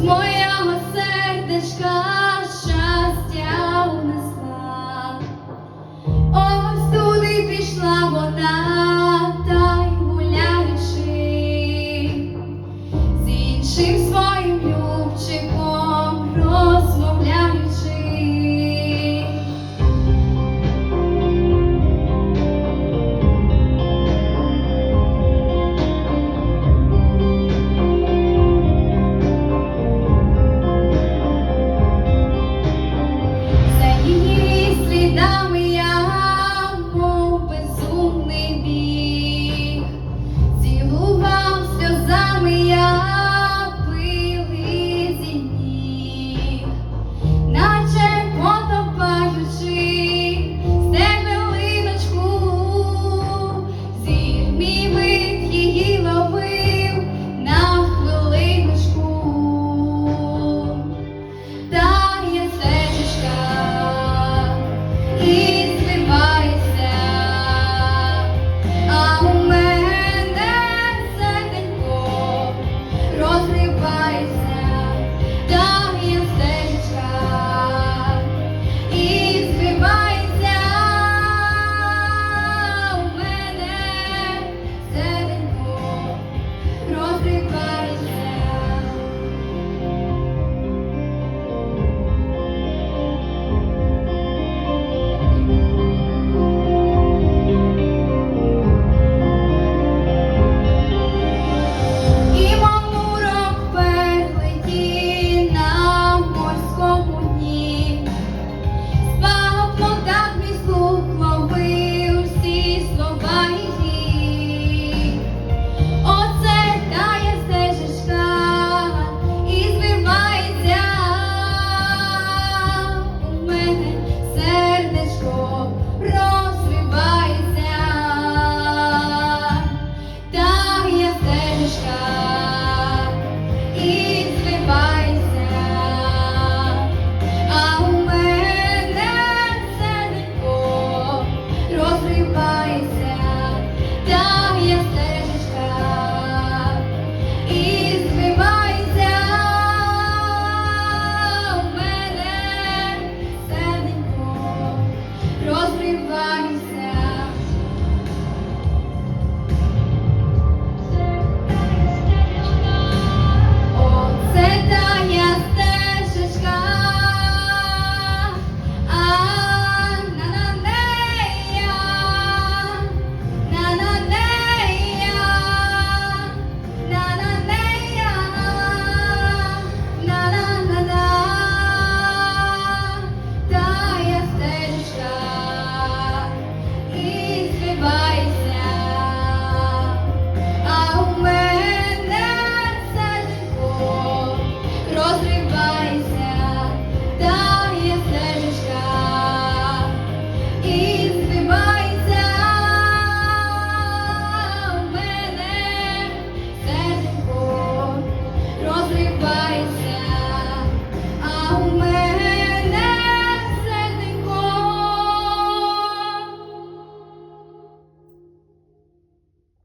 з моєго сердечка щастя унесла, ось туди пішла вона, гуляючи, з іншим своїм любчиком.